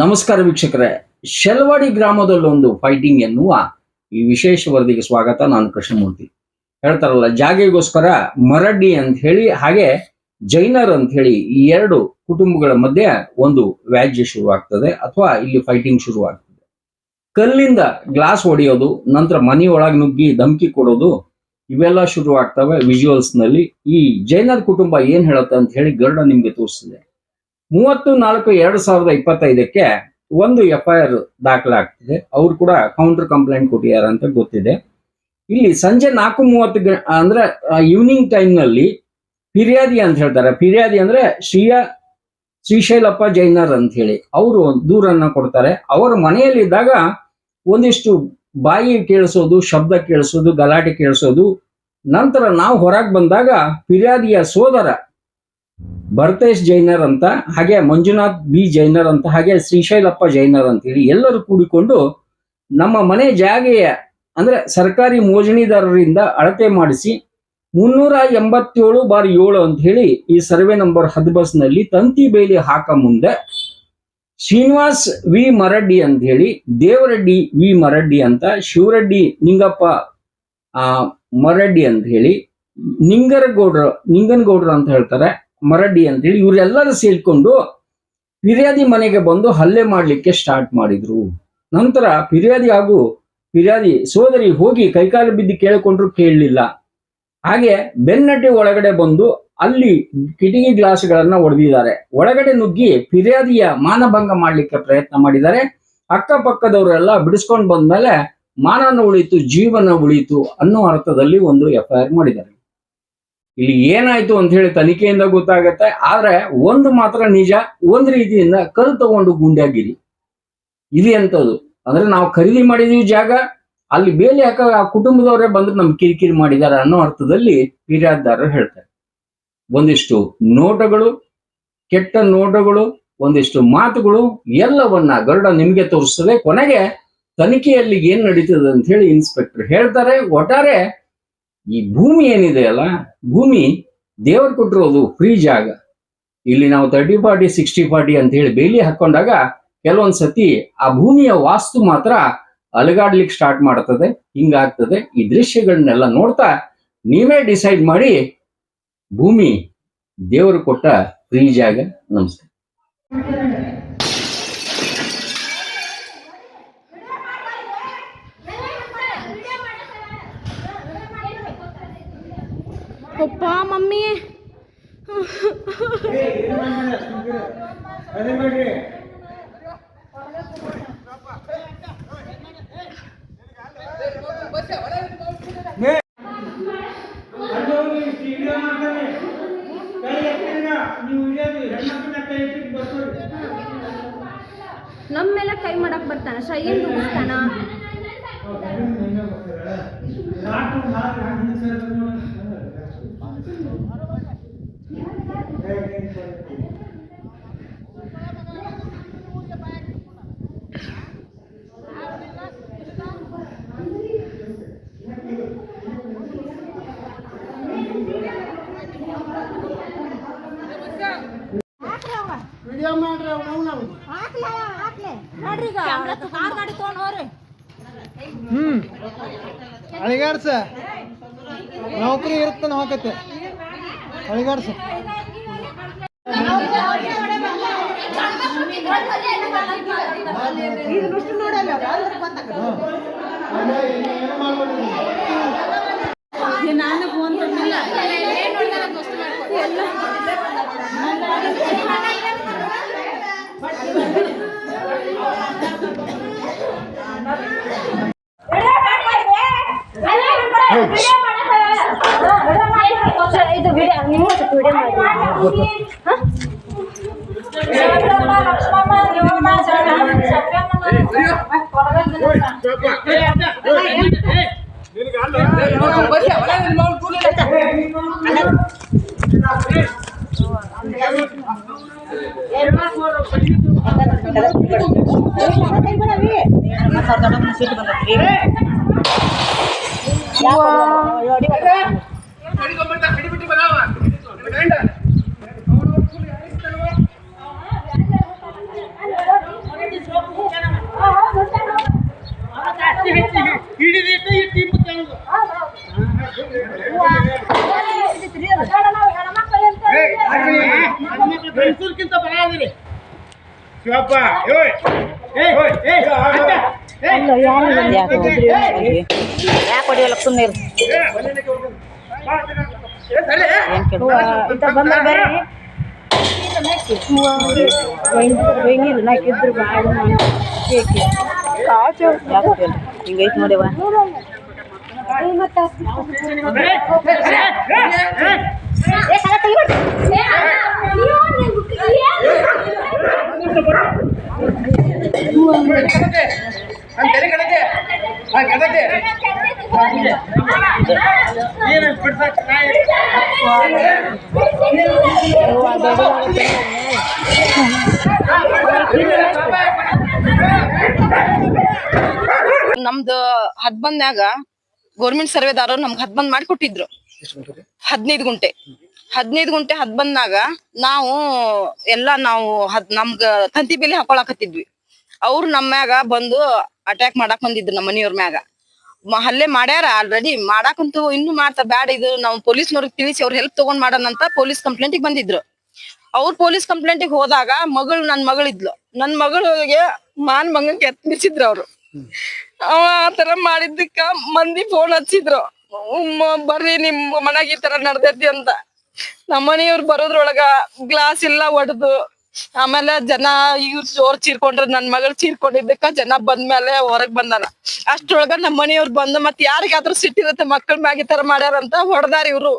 ನಮಸ್ಕಾರ ವೀಕ್ಷಕರೇ. ಶೆಲ್ವಾಡಿ ಗ್ರಾಮದಲ್ಲೊಂದು ಫೈಟಿಂಗ್ ಎನ್ನುವ ಈ ವಿಶೇಷ ವರದಿಗೆ ಸ್ವಾಗತ. ನಾನು ಕೃಷ್ಣಮೂರ್ತಿ. ಹೇಳ್ತಾರಲ್ಲ, ಜಾಗೆಗೋಸ್ಕರ ಮರಡ್ಡಿ ಅಂತ ಹೇಳಿ, ಹಾಗೆ ಜೈನರ್ ಅಂತ ಹೇಳಿ ಈ ಎರಡು ಕುಟುಂಬಗಳ ಮಧ್ಯೆ ಒಂದು ವ್ಯಾಜ್ಯ ಶುರುವಾಗ್ತದೆ, ಅಥವಾ ಇಲ್ಲಿ ಫೈಟಿಂಗ್ ಶುರುವಾಗ್ತದೆ. ಕಲ್ಲಿಂದ ಗ್ಲಾಸ್ ಹೊಡೆಯೋದು, ನಂತರ ಮನೆಯೊಳಗೆ ನುಗ್ಗಿ ಧಮಕಿ ಕೊಡೋದು, ಇವೆಲ್ಲ ಶುರುವಾಗ್ತವೆ ವಿಜುವಲ್ಸ್ನಲ್ಲಿ. ಈ ಜೈನರ್ ಕುಟುಂಬ ಏನ್ ಹೇಳುತ್ತೆ ಅಂತ ಹೇಳಿ ಗರ್ಡ ನಿಮ್ಗೆ ತೋರಿಸಿದೆ ಮೂವತ್ತು ನಾಲ್ಕು ಎರಡು ಸಾವಿರದ ಇಪ್ಪತ್ತೈದಕ್ಕೆ ಒಂದು ಎಫ್ ಐ ಆರ್ ದಾಖಲಾಗ್ತಿದೆ. ಅವ್ರು ಕೂಡ ಕೌಂಟರ್ ಕಂಪ್ಲೇಂಟ್ ಕೊಟ್ಟಿದ್ದಾರೆ ಅಂತ ಗೊತ್ತಿದೆ. ಇಲ್ಲಿ ಸಂಜೆ ನಾಲ್ಕು ಮೂವತ್ತು ಗ ಅಂದ್ರೆ ಈವ್ನಿಂಗ್ ಟೈಮ್ನಲ್ಲಿ ಫಿರ್ಯಾದಿ ಅಂತ ಹೇಳ್ತಾರೆ. ಫಿರ್ಯಾದಿ ಅಂದ್ರೆ ಶ್ರೀಯ, ಶ್ರೀಶೈಲಪ್ಪ ಜೈನರ್ ಅಂತ ಹೇಳಿ. ಅವರು ದೂರನ್ನ ಕೊಡ್ತಾರೆ. ಅವರ ಮನೆಯಲ್ಲಿದ್ದಾಗ ಒಂದಿಷ್ಟು ಬಾಯಿ ಕೇಳಿಸೋದು, ಶಬ್ದ ಕೇಳಿಸೋದು, ಗಲಾಟೆ ಕೇಳಿಸೋದು. ನಂತರ ನಾವು ಹೊರಗೆ ಬಂದಾಗ ಫಿರ್ಯಾದಿಯ ಸೋದರ ಭರತೇಶ್ ಜೈನರ್ ಅಂತ, ಹಾಗೆ ಮಂಜುನಾಥ್ ಬಿ ಜೈನರ್ ಅಂತ, ಹಾಗೆ ಶ್ರೀಶೈಲಪ್ಪ ಜೈನರ್ ಅಂತ ಹೇಳಿ ಎಲ್ಲರೂ ಕೂಡಿಕೊಂಡು ನಮ್ಮ ಮನೆ ಜಾಗೆಯ, ಅಂದ್ರೆ ಸರ್ಕಾರಿ ಮೋಜಣಿದಾರರಿಂದ ಅಳತೆ ಮಾಡಿಸಿ ಮುನ್ನೂರ ಎಂಬತ್ತೇಳು ಬಾರ್ ಏಳು ಅಂತ ಹೇಳಿ ಈ ಸರ್ವೆ ನಂಬರ್ ಹದ್ಬಸ್ನಲ್ಲಿ ತಂತಿ ಬೇಲಿ ಹಾಕ ಮುಂದೆ ಶ್ರೀನಿವಾಸ್ ವಿ ಮರಡ್ಡಿ ಅಂತ ಹೇಳಿ, ದೇವರೆಡ್ಡಿ ವಿ ಮರಡ್ಡಿ ಅಂತ, ಶಿವರೆಡ್ಡಿ ನಿಂಗಪ್ಪ, ಆ, ಮರಡ್ಡಿ ಅಂತ ಹೇಳಿ, ನಿಂಗರಗೌಡ್ರ, ನಿಂಗನಗೌಡ್ರು ಅಂತ ಹೇಳ್ತಾರೆ. ಮರಡ್ಡಿ ಅಂತ ಹೇಳಿ ಇವರೆಲ್ಲರೂ ಸೇರ್ಕೊಂಡು ಫಿರ್ಯಾದಿ ಮನೆಗೆ ಬಂದು ಹಲ್ಲೆ ಮಾಡ್ಲಿಕ್ಕೆ ಸ್ಟಾರ್ಟ್ ಮಾಡಿದ್ರು. ನಂತರ ಫಿರ್ಯಾದಿ ಹಾಗೂ ಫಿರ್ಯಾದಿ ಸೋದರಿ ಹೋಗಿ ಕೈಕಾಲು ಬಿದ್ದು ಕೇಳಿಕೊಂಡ್ರು ಕೇಳಲಿಲ್ಲ. ಹಾಗೆ ಬೆನ್ನಟ್ಟಿ ಒಳಗಡೆ ಬಂದು ಅಲ್ಲಿ ಕಿಟಕಿ ಗ್ಲಾಸ್ಗಳನ್ನ ಒಡೆದಿದ್ದಾರೆ. ಒಳಗಡೆ ನುಗ್ಗಿ ಫಿರ್ಯಾದಿಯ ಮಾನಭಂಗ ಮಾಡ್ಲಿಕ್ಕೆ ಪ್ರಯತ್ನ ಮಾಡಿದ್ದಾರೆ. ಅಕ್ಕಪಕ್ಕದವರೆಲ್ಲ ಬಿಡಿಸ್ಕೊಂಡು ಬಂದ್ಮೇಲೆ ಮಾನನ ಉಳಿತು ಜೀವನ ಉಳಿತು ಅನ್ನೋ ಅರ್ಥದಲ್ಲಿ ಒಂದು ಎಫ್ ಐ ಆರ್ ಮಾಡಿದ್ದಾರೆ. ಇಲ್ಲಿ ಏನಾಯ್ತು ಅಂತ ಹೇಳಿ ತನಿಖೆಯಿಂದ ಗೊತ್ತಾಗತ್ತೆ. ಆದ್ರೆ ಒಂದು ಮಾತ್ರ ನಿಜ, ಒಂದ್ ರೀತಿಯಿಂದ ಕಲ್ಲು ತಗೊಂಡು ಗುಂಡಾಗಿರಿ ಇದು ಎಂತದ್ದು ಅಂದ್ರೆ ನಾವು ಖರೀದಿ ಮಾಡಿದೀವಿ ಜಾಗ, ಅಲ್ಲಿ ಬೇಲಿ ಹಾಕ, ಆ ಕುಟುಂಬದವರೇ ಬಂದು ನಮ್ಗೆ ಕಿರಿಕಿರಿ ಮಾಡಿದ್ದಾರೆ ಅನ್ನೋ ಅರ್ಥದಲ್ಲಿ ಫಿರ್ಯಾದ್ದಾರರು ಹೇಳ್ತಾರೆ. ಒಂದಿಷ್ಟು ನೋಟಗಳು, ಕೆಟ್ಟ ನೋಟಗಳು, ಒಂದಿಷ್ಟು ಮಾತುಗಳು, ಎಲ್ಲವನ್ನ ಗರುಡ ನಿಮಗೆ ತೋರಿಸ್ತದೆ. ಕೊನೆಗೆ ತನಿಖೆಯಲ್ಲಿ ಏನ್ ನಡೀತದೆ ಅಂತ ಹೇಳಿ ಇನ್ಸ್ಪೆಕ್ಟರ್ ಹೇಳ್ತಾರೆ. ಒಟ್ಟಾರೆ ಈ ಭೂಮಿ ಏನಿದೆ ಅಲ್ಲ, ಭೂಮಿ ದೇವರು ಕೊಟ್ಟಿರೋದು ಫ್ರೀ ಜಾಗ. ಇಲ್ಲಿ ನಾವು ತರ್ಟಿ ಫಾರ್ಟಿ ಸಿಕ್ಸ್ಟಿ ಫಾರ್ಟಿ ಅಂತ ಹೇಳಿ ಬೇಲಿ ಹಾಕೊಂಡಾಗ ಕೆಲವೊಂದು ಸತಿ ಆ ಭೂಮಿಯ ವಾಸ್ತು ಮಾತ್ರ ಅಲಗಾಡ್ಲಿಕ್ಕೆ ಸ್ಟಾರ್ಟ್ ಮಾಡ್ತದೆ, ಹಿಂಗಾಗ್ತದೆ. ಈ ದೃಶ್ಯಗಳನ್ನೆಲ್ಲ ನೋಡ್ತಾ ನೀವೇ ಡಿಸೈಡ್ ಮಾಡಿ ಭೂಮಿ ದೇವರು ಕೊಟ್ಟ ಫ್ರೀ ಜಾಗ. ನಮಸ್ತೆ. ನಮ್ಮ ಮೇಲೆ ಕೈ ಮಾಡಕ್ ಬರ್ತಾನ ಶೈನ್ ದುಗಿಸ್ತಾನ ವಿಡಿಯೋ ಮಾಡ್ರಿ ಅವ್ನು ನಾವು ನೋಡ್ರಿ ಈಗ ಕಾರ್ ಗಾಡಿ ತಗೊಂಡ್ ಹೋಗ್ರಿ ಹ್ಮ್ ಅಳಿಗಾಡ್ಸ? ನೌಕರಿ ಇರುತ್ತಾನ ಹೋಗತ್ತೆ ಅಳಿಗಾಡ್ಸ. ನಾನು ಫೋನ್ ವಿಡಿಯೋ ನಿಮ್ಮ ಯಾಕೆ ಹೊಡಿಯಲ್ಲ ಸುಮ್ಮನೆ ಬಂದ ಬೇರೆ ವೈನಿಲ್ಲ ನಾಕಿದ್ರು ಹಿಂಗೈತ್ ನೋಡಿವ ನಮ್ದು ಹದ್ಬಂದ್ನಾಗ ಗೌರ್ಮೆಂಟ್ ಸರ್ವೆದಾರರು ನಮ್ಗೆ ಹದ್ಬಂದ್ ಮಾಡಿ ಕೊಟ್ಟಿದ್ರು. ಹದಿನೈದು ಗುಂಟೆ. ಹದಿನೈದು ಗುಂಟೆ ಹದ್ಬಂದ್ನಾಗ ನಾವು ಎಲ್ಲಾ ನಾವು ಹದ್ ನಮ್ಗ ತಂತಿ ಬೇಲಿ ಹಾಕೊಳಕತ್ತಿದ್ವಿ. ಅವ್ರು ನಮ್ಮ ಮ್ಯಾಗ ಬಂದು ಅಟ್ಯಾಕ್ ಮಾಡಾಕ್ ಬಂದಿದ್ರು ನಮ್ಮ ಮನೆಯವ್ರ ಮ್ಯಾಗ. ಹಲ್ಲೆ ಮಾಡ್ಯಾರ ಆಲ್ರೆಡಿ ಮಾಡಾಕಂತೂ ಇನ್ನು ಮಾಡ್ತಾರ ಬ್ಯಾಡ ಇದು. ನಾವು ಪೊಲೀಸ್ನವ್ರಿಗೆ ತಿಳಿಸಿ ಅವ್ರ ಹೆಲ್ಪ್ ತಗೊಂಡ್ ಮಾಡೋಣಂತ ಪೊಲೀಸ್ ಕಂಪ್ಲೇಂಟಿಗೆ ಬಂದಿದ್ರು. ಅವ್ರ ಪೊಲೀಸ್ ಕಂಪ್ಲೇಂಟಿಗೆ ಹೋದಾಗ ಮಗಳು ನನ್ ಮಗಳಿದ್ಲು. ನನ್ ಮಗಳಿಗೆ ಮಾನ್ ಮಂಗಂಗೆ ಎತ್ನಿಸಿದ್ರು ಅವ್ರು. ಅವ ಆತರ ಮಾಡಿದ್ದಕ್ಕ ಮಂದಿ ಫೋನ್ ಹಚ್ಚಿದ್ರು. ಬರ್ರಿ, ನಿಮ್ ಮನೆಗೆ ಈ ತರ ನಡ್ದೈತಿ ಅಂತ. ನಮ್ಮ ಮನೆಯವ್ರು ಬರೋದ್ರೊಳಗ ಗ್ಲಾಸ್ ಎಲ್ಲ ಒಡ್ದು ಆಮೇಲೆ ಜನ ಇವ್ರ ಜೋರ್ ಚೀರ್ಕೊಂಡ್ರ ನನ್ ಮಗಳು ಚೀರ್ಕೊಂಡಿದ್ದಕ್ಕ ಜನ ಬಂದ್ಮೇಲೆ ಹೊರಗ್ ಬಂದಾನ. ಅಷ್ಟೊಳಗ ನಮ್ಮ ಮನೆಯವ್ರು ಬಂದು ಮತ್ ಯಾರಿಗಾದ್ರೂ ಸಿಟ್ಟಿರುತ್ತೆ ಮಕ್ಕಳ ಮ್ಯಾಗ ತರ ತರ ಮಾಡ್ಯಾರಂತ ಹೊಡ್ದಾರ ಇವ್ರು.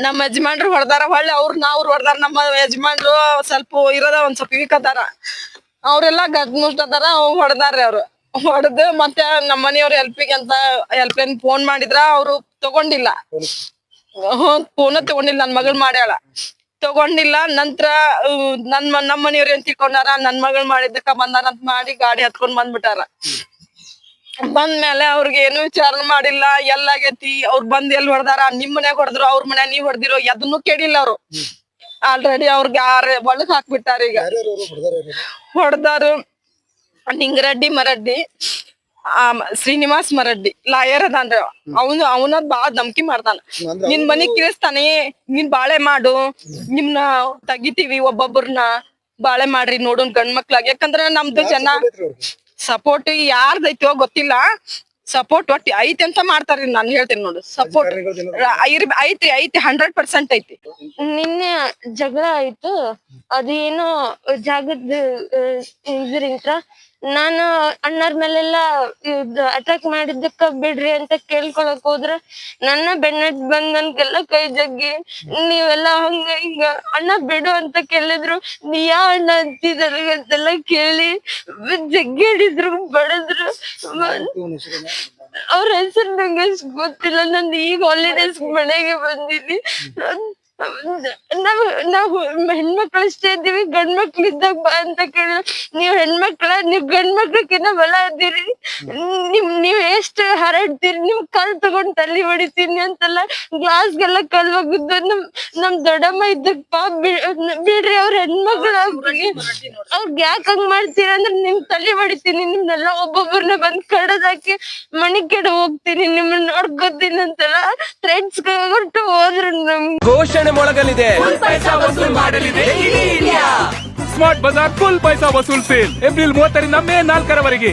ನಮ್ಮ ಯಜಮಾನ್ರು? ಹೊಡ್ದಾರ. ಹೊಳ್ಳಿ ಅವ್ರ ನಾವ್ರು ಹೊಡ್ದಾರ. ನಮ್ಮ ಯಜಮಾನ್ರು ಸ್ವಲ್ಪ ಇರೋದ ಒಂದ್ ಸ್ವಲ್ಪ ವೀಕ್ ಅದಾರ. ಅವ್ರೆಲ್ಲಾ ಗಡ್ ಮುಷ್ಟ್ ಅದಾರ ಹೊಡ್ದಾರ್ರಿ ಅವ್ರು. ಹೊಡೆದು ಮತ್ತೆ ನಮ್ಮ ಮನೆಯವ್ರ ಹೆಲ್ಪಿಗೆ ಅಂತ ಹೆಲ್ಪ್ ಲೈನ್ ಫೋನ್ ಮಾಡಿದ್ರ ಅವ್ರು ತಗೊಂಡಿಲ್ಲ. ಫೋನ್ ತಗೊಂಡಿಲ್ಲ ನನ್ ಮಗಳ್ ಮಾಡ್ಯಾಳ. ತಗೊಂಡಿಲ್ಲ. ನಂತರ ನನ್ ನಮ್ಮ ನಮ್ ಮನೆಯವ್ರ ಏನ್ ತಿಳ್ಕೊಂಡಾರ ನನ್ ಮಗಳ್ ಮಾಡಿದ್ದಕ್ಕ ಬಂದಾರ ಅಂತ ಮಾಡಿ ಗಾಡಿ ಹತ್ಕೊಂಡ್ ಬಂದ್ಬಿಟ್ಟಾರ. ಬಂದ್ಮೇಲೆ ಅವ್ರಿಗೆ ಏನು ವಿಚಾರ ಮಾಡಿಲ್ಲ. ಎಲ್ಲಾಗೈತಿ ಅವ್ರ ಬಂದ್ ಎಲ್ ಹೊಡ್ದಾರ? ನಿಮ್ ಮನ್ಯಾಗ ಹೊಡೆದ್ರು ಅವ್ರ ಮನ್ಯಾಗ ನೀವ್ ಹೊಡೆದಿರೋ ಅದನ್ನು ಕೇಳಿಲ್ಲ ಅವ್ರು. ಆಲ್ರೆಡಿ ಅವ್ರಿಗೆ ಯಾರ ಒಳಗ್ ಹಾಕ್ಬಿಟ್ಟಾರ ಈಗ. ಹೊಡ್ದಾರು ನಿಂಗರೆಡ್ಡಿ ಮರಡ್ಡಿ. ಆ ಶ್ರೀನಿವಾಸ್ ಮರಡ್ಡಿ ಲಾಯರ್ ಅದಾನ್ರಿ ಅವನು ಅವನ ಬಾಳ ಧಮ್ಕಿ ಮಾಡ್ತಾನ ನಿನ್ ಮನಿ ಕಿರಿಸ್ತಾನೆ ನೀನ್ ಬಾಳೆ ಮಾಡು ನಿಮ್ನ ತೆಗಿತೀವಿ ಒಬ್ಬೊಬ್ರನ್ನ ಬಾಳೆ ಮಾಡ್ರಿ ನೋಡೋನ್ ಗಂಡ್ ಮಕ್ಳಾಗ. ಯಾಕಂದ್ರ ನಮ್ದು ಜನ ಸಪೋರ್ಟ್ ಯಾರ್ದೈತೋ ಗೊತ್ತಿಲ್ಲ. ಸಪೋರ್ಟ್ ಒಟ್ಟಿ ಐತಿ ಅಂತ ಮಾಡ್ತಾರ್ರಿ ನಾನ್ ಹೇಳ್ತೇನೆ ನೋಡು. ಸಪೋರ್ಟ್ ಐತಿ ಐತಿ ಹಂಡ್ರೆಡ್ ಪರ್ಸೆಂಟ್ ಐತಿ ನಿನ್ನೆ ಜಗಳ ಆಯ್ತು. ಅದೇನೋ ಜಾಗದ ಇದ್ರಿಂತ ನಾನು ಅಣ್ಣರ ಮೇಲೆಲ್ಲ ಅಟ್ಯಾಕ್ ಮಾಡಿದ್ದಕ್ಕ ಬಿಡ್ರಿ ಅಂತ ಕೇಳ್ಕೊಳಕ್ ಹೋದ್ರ ನನ್ನ ಬೆನ್ನಟ್ ಬಂದ್ ನನ್ಗೆಲ್ಲ ಕೈ ಜಗ್ಗಿ. ನೀವೆಲ್ಲ ಹಂಗ ಹಿಂಗ ಅಣ್ಣ ಬಿಡು ಅಂತ ಕೇಳಿದ್ರು. ನೀ ಯಾ ಅಣ್ಣ ಅಂತಿದಾರ ಕೇಳಿ ಜಗ್ಗಿ ಹಿಡಿದ್ರು, ಬಡದ್ರು. ಅವ್ರ ಹೆಸರು ನಂಗೆ ಗೊತ್ತಿಲ್ಲ. ನಾನು ಈಗ ಹಾಲಿಡೇಸ್ ಮನೆಗೆ ಬಂದಿನಿ. ನಾವ್ ನಾವು ಹೆಣ್ಮಕ್ಳು ಅಷ್ಟೇ ಇದ್ದೀವಿ ಗಂಡ್ ಮಕ್ಳು ಇದ್ದಾಗ ಬಾ ಅಂತ ಕೇಳಿದ್ರು. ನೀವ್ ಹೆಣ್ಮಕ್ಳ ನೀವ್ ಗಂಡ್ ಮಕ್ಳಕ್ಕಿನ್ನ ಬಲ ಇದ್ದೀರಿ. ನಿಮ್ ನೀವ್ ಎಷ್ಟ್ ಹರಡ್ತೀರಿ ನಿಮ್ ಕಲ್ ತಗೊಂಡ್ ತಲೆ ಹೊಡಿತೀನಿ ಅಂತೆಲ್ಲ ಗ್ಲಾಸ್ಗೆಲ್ಲ ಕಲ್ ಹೋಗಿದ್ದು ನಮ್ ನಮ್ ದೊಡ್ಡಮ್ಮ ಇದ್ದಪ್ಪ ಬಿಡ್ರಿ ಅವ್ರ ಹೆಣ್ಮಕ್ಳ ಅವ್ರಿಗೆ ಯಾಕ ಹಂಗ್ ಮಾಡ್ತೀರ ಅಂದ್ರೆ ನಿಮ್ ತಲೆ ಹೊಡಿತೀನಿ ನಿಮ್ನೆಲ್ಲ ಒಬ್ಬೊಬ್ಬರನ್ನ ಬಂದ್ ಕಡದಾಕಿ ಮಣಿ ಕೆಡ ಹೋಗ್ತೀನಿ ನಿಮ್ಮನ್ನ ನೋಡ್ಕೋತೀನಿ ಅಂತೆಲ್ಲ ಫ್ರೆಂಡ್ಸ್ ಕೊಟ್ಟು ಹೋದ್ರು ನಮ್ ಘೋಷಣೆ ಮೊಳಗಲಿದೆ. Smart Bazaar full paisa vasool sale. April ಮೂವತ್ತರಿಂದ ಮೇ ನಾಲ್ಕರವರೆಗೆ.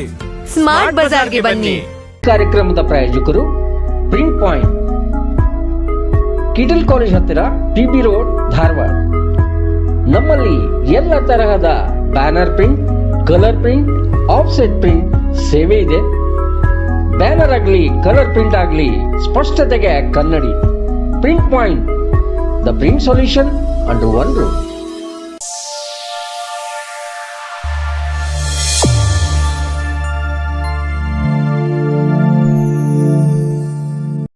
ಸ್ಮಾರ್ಟ್ ಬಜಾರ್ಗೆ ಬನ್ನಿ. ಕಾರ್ಯಕ್ರಮದ ಪ್ರಾಯೋಜಕರು ಪ್ರಿಂಟ್ ಪಾಯಿಂಟ್ ಕಿಟಲ್ ಕಾಲೇಜ್ ಹತ್ತಿರ ಟಿಬಿ ರೋಡ್ ಧಾರವಾಡ. ನಮ್ಮಲ್ಲಿ ಎಲ್ಲ ತರಹದ banner print colour print offset print ಸೇವೆ ಇದೆ. ಬ್ಯಾನರ್ ಆಗಲಿ ಕಲರ್ ಪ್ರಿಂಟ್ ಆಗಲಿ ಸ್ಪಷ್ಟತೆಗೆ ಕನ್ನಡಿ. Print point the brain solution under one roof.